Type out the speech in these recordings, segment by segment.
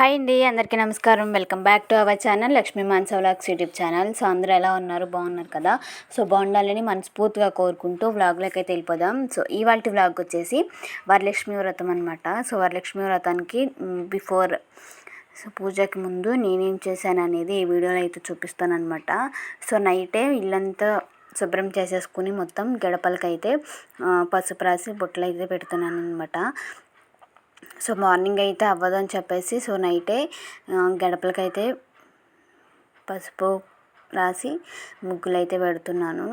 Hi అండి అందరికీ నమస్కారం. Welcome back to our channel Lakshmi Mansa vlogs YouTube channel. So అందరూ ఎలా ఉన్నారు? బాగున్నారు కదా? సో బాగుండాలని మనస్ఫూర్తిగా కోరుకుంటూ వ్లాగ్లోకి అయితే వెళ్ళిపోదాం. సో ఇవాళ వ్లాగ్ వచ్చేసి వరలక్ష్మి వ్రతం అనమాట సో వరలక్ష్మి వ్రతానికి బిఫోర్ సో పూజకి ముందు నేనేం చేశాను అనేది ఈ వీడియోలో అయితే చూపిస్తాను అనమాట సో నైటే ఇల్లంతా శుభ్రం చేసేసుకుని మొత్తం గడపలకైతే పసుపు రాసి బొట్టలు అయితే పెడుతున్నాను అనమాట సో మార్నింగ్ అయితే అవ్వదని చెప్పేసి సో నైటే గడపలకైతే పసుపు రాసి ముగ్గులు అయితే పెడుతున్నాను.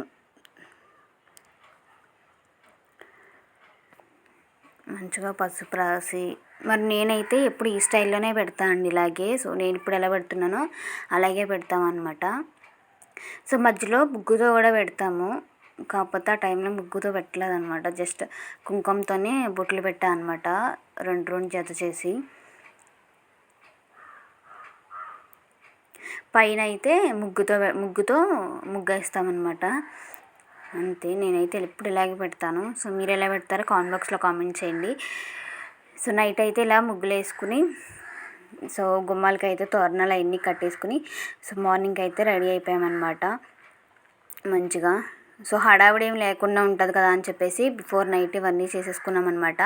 మంచిగా పసుపు రాసి మరి నేనైతే ఎప్పుడు ఈ స్టైల్లోనే పెడతాను అండి ఇలాగే. సో నేను ఇప్పుడు ఎలా పెడుతున్నానో అలాగే పెడతామన్నమాట సో మధ్యలో ముగ్గుతో కూడా పెడతాము. కాకపోతే ఆ టైంలో ముగ్గుతో పెట్టలేదు అనమాట జస్ట్ కుంకుమతోనే బొట్లు పెట్టా అనమాట రెండు రెండు జత చేసి. పైన అయితే ముగ్గుతో ముగ్గుతో ముగ్గేస్తామన్నమాట అంతే నేనైతే ఎప్పుడు ఇలాగే పెడతాను. సో మీరు ఎలా పెడతారో కామెంట్ బాక్స్లో కామెంట్ చేయండి. సో నైట్ అయితే ఇలా ముగ్గులు వేసుకుని సో గుమ్మాలకి అయితే తోరణాలు అవన్నీ కట్టేసుకుని సో మార్నింగ్ అయితే రెడీ అయిపోయామన్నమాట. మంచిగా. సో హడావిడి ఏం లేకుండా ఉంటుంది కదా అని చెప్పేసి బిఫోర్ నైట్ ఇవన్నీ చేసేసుకున్నాం అనమాట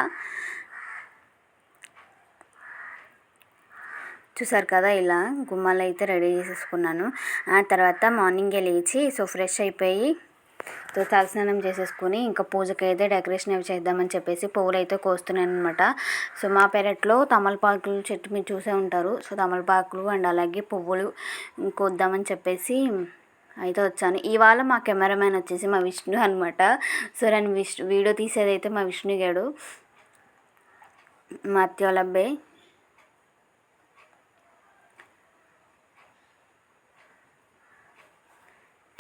చూసారు కదా ఇలా గుమ్మాలు అయితే రెడీ చేసేసుకున్నాను. ఆ తర్వాత మార్నింగే లేచి సో ఫ్రెష్ అయిపోయి సో తలస్నానం చేసేసుకుని ఇంకా పూజకి అయితే డెకరేషన్ అవి చేద్దామని చెప్పేసి పువ్వులు అయితే కోస్తున్నాను అనమాట సో మా పెరట్లో తమలపాకులు చెట్టు మీరు చూసే ఉంటారు. సో తమలపాకులు అండ్ అలాగే పువ్వులు కోద్దామని చెప్పేసి అయితే వచ్చాను. ఇవాళ మా కెమెరామ్యాన్ వచ్చేసి మా విష్ణు అనమాట సో నేను విష్ణు వీడియో తీసేది అయితే మా విష్ణు గాడు మా అత్యోలబ్బే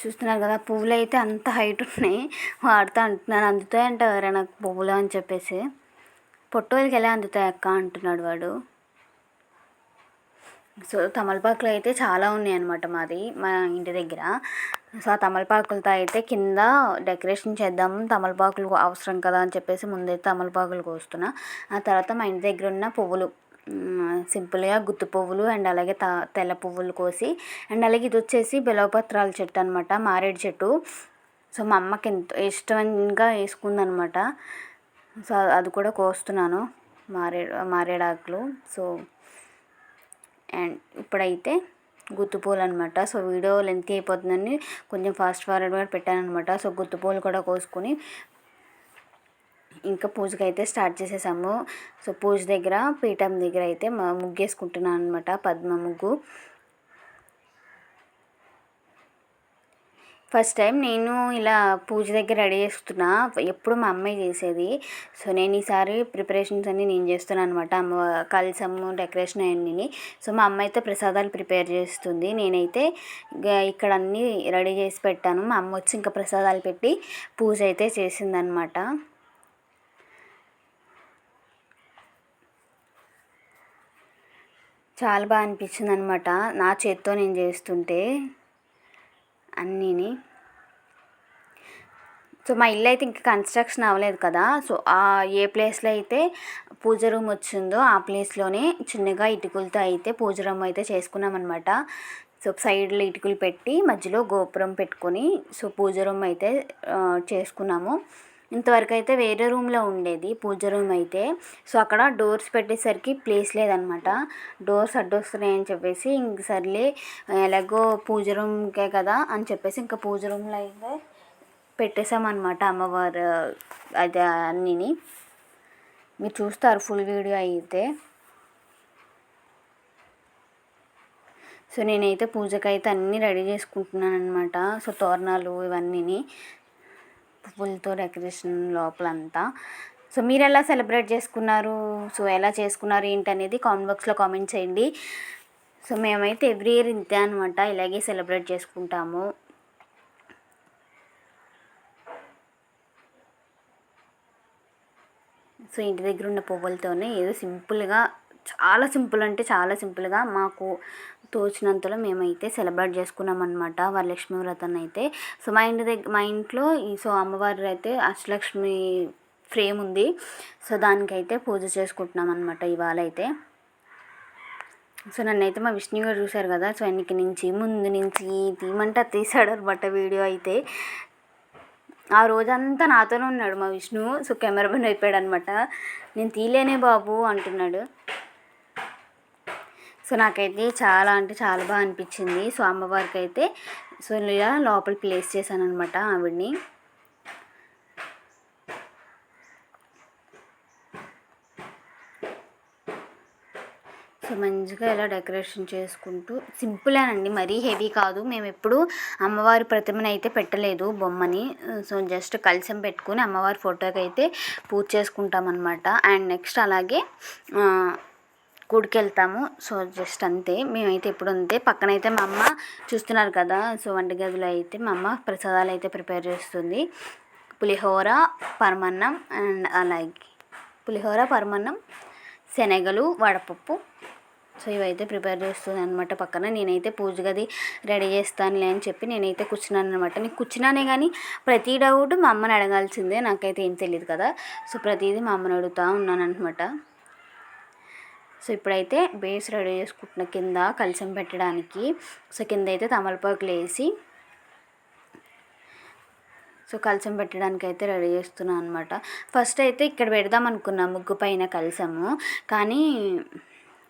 చూస్తున్నారు కదా పువ్వులు అయితే అంత హైట్ ఉన్నాయి. వాడుతూ అంటున్నాను. అందుతాయి అంటారా నాకు పువ్వులు అని చెప్పేసి. పొట్టోళ్ళకి ఎలా అందుతాయి అక్క అంటున్నాడు వాడు. సో తమలపాకులు అయితే చాలా ఉన్నాయి అనమాట మాది మా ఇంటి దగ్గర. సో ఆ తమలపాకులతో అయితే కింద డెకరేషన్ చేద్దాం తమలపాకులు అవసరం కదా అని చెప్పేసి ముందైతే తమలపాకులు కోస్తున్నా. ఆ తర్వాత మా ఇంటి దగ్గర ఉన్న పువ్వులు సింపుల్గా గుత్తి పువ్వులు అండ్ అలాగే త తెల్ల పువ్వులు కోసి అండ్ అలాగే ఇది వచ్చేసి బిలవపత్రాల చెట్టు అనమాట మారేడు చెట్టు. సో మా అమ్మకి ఎంతో ఇష్టంగా వేసుకుందనమాట సో అది కూడా కోస్తున్నాను మారేడు మారేడాకులు. సో అండ్ ఇప్పుడైతే గుత్తుపూలు అనమాట సో వీడియో లెంత్ అయిపోతుందని కొంచెం ఫాస్ట్ ఫార్వర్డ్ కూడా పెట్టాను అనమాట సో గుత్తుపూలు కూడా కోసుకొని ఇంకా పూజకి అయితే స్టార్ట్ చేసేసాము. సో పూజ దగ్గర పీఠం దగ్గర అయితే మా ముగ్గేసుకుంటున్నాను అనమాట పద్మ ముగ్గు. ఫస్ట్ టైం నేను ఇలా పూజ దగ్గర రెడీ చేస్తున్నా ఎప్పుడు మా అమ్మాయి చేసేది. సో నేను ఈసారి ప్రిపరేషన్స్ అన్నీ నేను చేస్తున్నాను అనమాట అమ్మ కలసము డెకరేషన్ అవన్నీ సో మా అమ్మ అయితే ప్రసాదాలు ప్రిపేర్ చేస్తుంది. నేనైతే ఇక్కడ అన్నీ రెడీ చేసి పెట్టాను. మా అమ్మ వచ్చి ఇంకా ప్రసాదాలు పెట్టి పూజ అయితే చేసిందనమాట చాలా బాగా అనిపించింది అనమాట నా చేత్తో నేను చేస్తుంటే అన్నీని. సో మా ఇల్లు అయితే ఇంకా కన్స్ట్రక్షన్ అవ్వలేదు కదా. సో ఆ ఏ ప్లేస్లో అయితే పూజ రూమ్ వచ్చిందో ఆ ప్లేస్లోనే చిన్నగా ఇటుకలతో అయితే పూజ రూమ్ అయితే చేసుకున్నాం అనమాట సో సైడ్లో ఇటుకలు పెట్టి మధ్యలో గోపురం పెట్టుకొని సో పూజ రూమ్ అయితే చేసుకున్నాము. ఇంతవరకు అయితే వేరే రూమ్లో ఉండేది పూజ రూమ్ అయితే. సో అక్కడ డోర్స్ పెట్టేసరికి ప్లేస్ లేదనమాట. డోర్స్ అడ్డొస్తున్నాయని చెప్పేసి ఇంక సర్లే ఎలాగో పూజ రూమ్కే కదా అని చెప్పేసి ఇంకా పూజ రూమ్లో అయితే పెట్టేసామన్నమాట అమ్మవారు అది అన్నీని. మీరు చూస్తారు ఫుల్ వీడియో అయితే. సో నేనైతే పూజకైతే అన్నీ రెడీ చేసుకుంటున్నాను అనమాట సో తోరణాలు ఇవన్నీని. పువ్వులతో డెకరేషన్ లోపలంతా. సో మీరు ఎలా సెలబ్రేట్ చేసుకున్నారు? సో ఎలా చేసుకున్నారు ఏంటనేది కామెంట్ బాక్స్లో కామెంట్ చేయండి. సో మేమైతే ఎవ్రీ ఇయర్ ఇంతే అనమాట ఇలాగే సెలబ్రేట్ చేసుకుంటాము. సో ఇంటి దగ్గర ఉన్న పువ్వులతోనే ఏదో సింపుల్గా చాలా సింపుల్ అంటే చాలా సింపుల్గా మాకు తోచినంతలో మేమైతే సెలబ్రేట్ చేసుకున్నాం అనమాట వరలక్ష్మి వ్రతం అయితే. సో మా ఇంటి దగ్గర మా ఇంట్లో ఈ సో అమ్మవారి అయితే అష్టలక్ష్మి ఫ్రేమ్ ఉంది. సో దానికైతే పూజ చేసుకుంటున్నాం అనమాట ఇవాళ అయితే సో నన్నైతే మా విష్ణు గారు చూశారు కదా సో వెనక్కి నుంచి ముందు నుంచి తీయమంటే తీసాడు అనమాట వీడియో అయితే. ఆ రోజంతా నాతోనే ఉన్నాడు మా విష్ణు. సో కెమెరామెన్ అయిపోయాడు అనమాట నేను తీయలేనే బాబు అంటున్నాడు. సో నాకైతే చాలా అంటే చాలా బాగా అనిపించింది. సో అమ్మవారికి అయితే సో ఇలా లోపల ప్లేస్ చేశాను అనమాట ఆవిడ్ని. సో మంచిగా ఇలా డెకరేషన్ చేసుకుంటూ సింపులేనండి మరీ హెవీ కాదు. మేము ఎప్పుడు అమ్మవారి ప్రతిమను అయితే పెట్టలేదు బొమ్మని. సో జస్ట్ కలిసం పెట్టుకుని అమ్మవారి ఫోటోకి అయితే పూజ చేసుకుంటాం అనమాట అండ్ నెక్స్ట్ అలాగే గుడికి వెళ్తాము సో జస్ట్ అంతే. మేమైతే ఎప్పుడు అంతే. పక్కనైతే మా అమ్మ చూస్తున్నారు కదా. సో వంటగదిలో అయితే మా అమ్మ ప్రసాదాలు అయితే ప్రిపేర్ చేస్తుంది. పులిహోర పరమన్నం అండ్ అలాగే పులిహోర పరమన్నం శనగలు వడపప్పు. సో ఇవైతే ప్రిపేర్ చేస్తుంది అనమాట పక్కన. నేనైతే పూజ గది రెడీ చేస్తానులే అని చెప్పి నేనైతే కూర్చున్నాను అనమాట నేను కూర్చున్నానే కానీ ప్రతి డౌట్ మా అమ్మని అడగాల్సిందే. నాకైతే ఏం తెలియదు కదా. సో ప్రతిదీ మా అమ్మని అడుగుతూ ఉన్నాను అనమాట సో ఇప్పుడైతే బేస్ రెడీ చేసుకుంటున్న కింద కలిసం పెట్టడానికి. సో కింద అయితే తమలపాకులు వేసి సో కలిసం పెట్టడానికి అయితే రెడీ చేస్తున్నాను అనమాట ఫస్ట్ అయితే ఇక్కడ పెడదాం అనుకున్నా ముగ్గు పైన కలిసము కానీ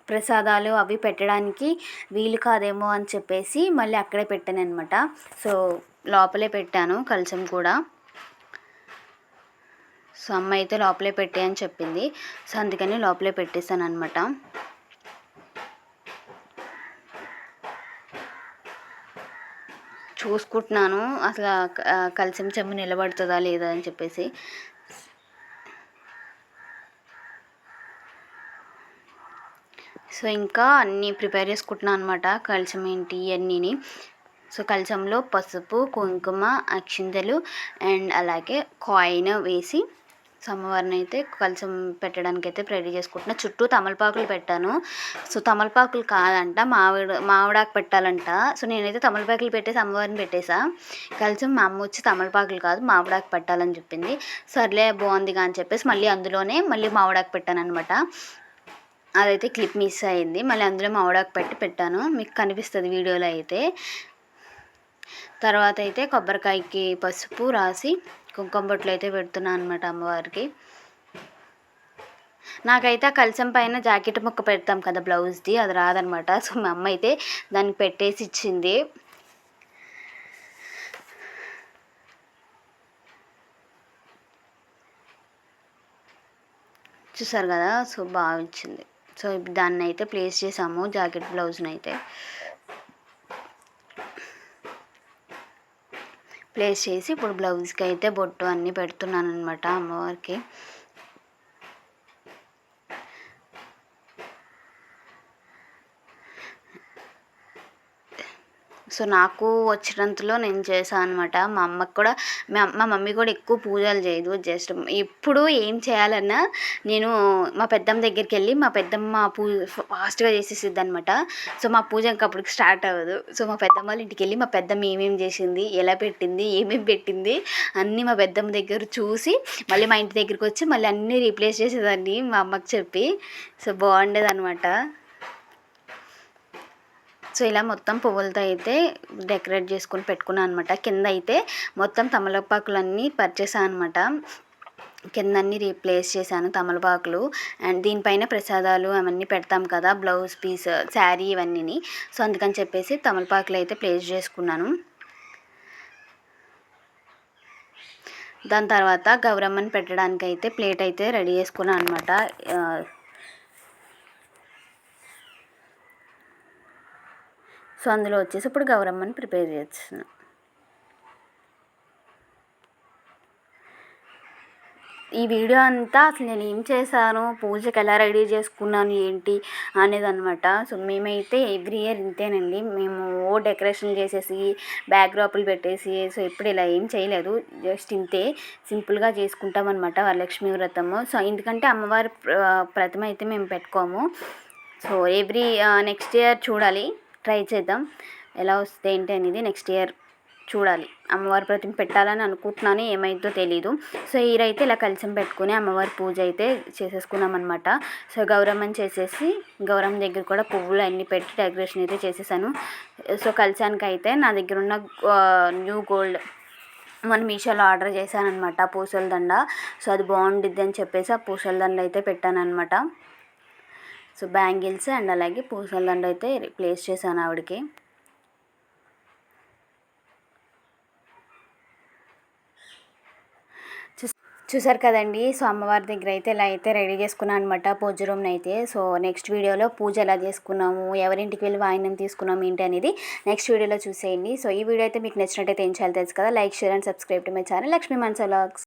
ప్రసాదాలు అవి పెట్టడానికి వీలు కాదేమో అని చెప్పేసి మళ్ళీ అక్కడే పెట్టాను అనమాట సో లోపలే పెట్టాను కలిసం కూడా. సో అమ్మ అయితే లోపలే పెట్టే అని చెప్పింది. సో అందుకని లోపలే పెట్టేశాను అనమాట చూసుకుంటున్నాను. అసలు కలిసి చెమ్ము నిలబడుతుందా లేదా అని చెప్పేసి. సో ఇంకా అన్నీ ప్రిపేర్ చేసుకుంటున్నాను అనమాట కలిసం ఏంటి ఇవన్నీని సో కలసంలో పసుపు కుంకుమ అక్షింతలు అండ్ అలాగే కాయిన్ వేసి సమ్మవారిని అయితే కలసం పెట్టడానికి అయితే రెడీ చేసుకుంటున్నా. చుట్టూ తమలపాకులు పెట్టాను. సో తమలపాకులు కాదంట మామిడి మామిడాకు పెట్టాలంట. సో నేనైతే తమలపాకులు పెట్టేసి అమ్మవారిని పెట్టేసా. కలసం మా అమ్మ వచ్చి తమలపాకులు కాదు మామిడాకు పెట్టాలని చెప్పింది. సర్లే బాగుందిగా అని చెప్పేసి మళ్ళీ అందులోనే మళ్ళీ మామిడాకు పెట్టాను అనమాట అదైతే క్లిప్ మిస్ అయింది. మళ్ళీ అందులో మామిడాకు పెట్టి పెట్టాను. మీకు కనిపిస్తుంది వీడియోలో అయితే. తర్వాత అయితే కొబ్బరికాయకి పసుపు రాసి కుంకుమ బొట్లు అయితే పెడుతున్నాను అనమాట అమ్మవారికి. నాకైతే ఆ కలసం పైన జాకెట్ ముక్క పెడతాం కదా బ్లౌజ్ది అది రాదనమాట సో మా అమ్మ అయితే దాన్ని పెట్టేసి ఇచ్చింది. చూసారు కదా? సో బాగా ఇచ్చింది. సో దాన్ని అయితే ప్లేస్ చేసాము జాకెట్ బ్లౌజ్ని అయితే ప్లేస్ చేసి ఇప్పుడు బ్లౌజ్కి అయితే బొట్టు అన్నీ పెడుతున్నాను అనమాట అమ్మవారికి. సో నాకు వచ్చినంతలో నేను చేశాను అనమాట మా అమ్మకి కూడా మా మమ్మీ కూడా ఎక్కువ పూజలు చేయదు. జస్ట్ ఎప్పుడు ఏం చేయాలన్నా నేను మా పెద్దమ్మ దగ్గరికి వెళ్ళి మా పెద్దమ్మ పూజ ఫాస్ట్గా చేసేసిద్ది అనమాట సో మా పూజ ఇంకా అప్పటికి స్టార్ట్ అవ్వదు. సో మా పెద్దమ్మ వాళ్ళ ఇంటికి వెళ్ళి మా పెద్దమ్మ ఏమేమి చేసింది ఎలా పెట్టింది ఏమేమి పెట్టింది అన్నీ మా పెద్దమ్మ దగ్గర చూసి మళ్ళీ మా ఇంటి దగ్గరికి వచ్చి మళ్ళీ అన్నీ రీప్లేస్ చేసేదాన్ని మా అమ్మకి చెప్పి. సో బాగుండేది అనమాట సో ఇలా మొత్తం పువ్వులతో అయితే డెకరేట్ చేసుకొని పెట్టుకున్నాను అనమాట కింద అయితే మొత్తం తమలపాకులన్నీ పరిచేసాను అనమాట కింద అన్ని రీప్లేస్ చేశాను తమలపాకులు. అండ్ దీనిపైన ప్రసాదాలు అవన్నీ పెడతాం కదా బ్లౌజ్ పీస్ శారీ ఇవన్నీ సో అందుకని చెప్పేసి తమలపాకులు అయితే ప్లేస్ చేసుకున్నాను. దాని తర్వాత గౌరమ్మని పెట్టడానికి అయితే ప్లేట్ అయితే రెడీ చేసుకున్నాను అనమాట సో అందులో వచ్చేసి ఇప్పుడు గౌరమ్మని ప్రిపేర్ చేస్తున్నాను ఈ వీడియో అంతా అసలు నేను ఏం చేశాను? పూజకి ఎలా రెడీ చేసుకున్నాను? ఏంటి? అనేది అనమాట సో మేమైతే ఎవ్రీ ఇయర్ ఇంతేనండి. మేము ఓ డెకరేషన్ చేసేసి బ్యాక్డ్రాప్లు పెట్టేసి సో ఎప్పుడు ఇలా ఏం చేయలేదు. జస్ట్ ఇంతే సింపుల్గా చేసుకుంటాం అనమాట వరలక్ష్మి వ్రతము. సో ఎందుకంటే అమ్మవారి ప్రతిమ అయితే మేము పెట్టుకోము. సో ఎవ్రీ నెక్స్ట్ ఇయర్ చూడాలి. ట్రై చేద్దాం. ఎలా వస్తుంది ఏంటి అనేది నెక్స్ట్ ఇయర్ చూడాలి. అమ్మవారి ప్రతిమ పెట్టాలని అనుకుంటున్నాను ఏమైందో తెలీదు. సో ఈరైతే ఇలా కలిసం పెట్టుకుని అమ్మవారి పూజ అయితే చేసేసుకున్నాం అనమాట సో గౌరమ్మని చేసేసి గౌరమ్మ దగ్గర కూడా పువ్వులు అన్నీ పెట్టి డెకరేషన్ అయితే చేసేసాను. సో కలిసానికి అయితే నా దగ్గర ఉన్న న్యూ గోల్డ్ మన మీషోలో ఆర్డర్ చేశాను అనమాట పూసల దండ. సో అది బాగుండిద్ది అని చెప్పేసి ఆ పూసల దండ అయితే పెట్టాను అనమాట సో బ్యాంగిల్స్ అండ్ అలాగే పూసల దండ అయితే ప్లేస్ చేశాను ఆవిడకి. చూసారు కదండి? సో అమ్మవారి దగ్గర అయితే ఇలా అయితే రెడీ చేసుకున్నాను అనమాట పూజ రూమ్ని అయితే సో నెక్స్ట్ వీడియోలో పూజ ఎలా చేసుకున్నాము ఎవరింటికి వెళ్ళి వాయినం తీసుకున్నాము ఏంటి అనేది నెక్స్ట్ వీడియోలో చూసేయండి. సో ఈ వీడియో అయితే మీకు నచ్చినట్టయితే ఏం చేయాలి తెలుసు కదా? Like share and subscribe to my channel Lakshmi మన్సలాగ్స్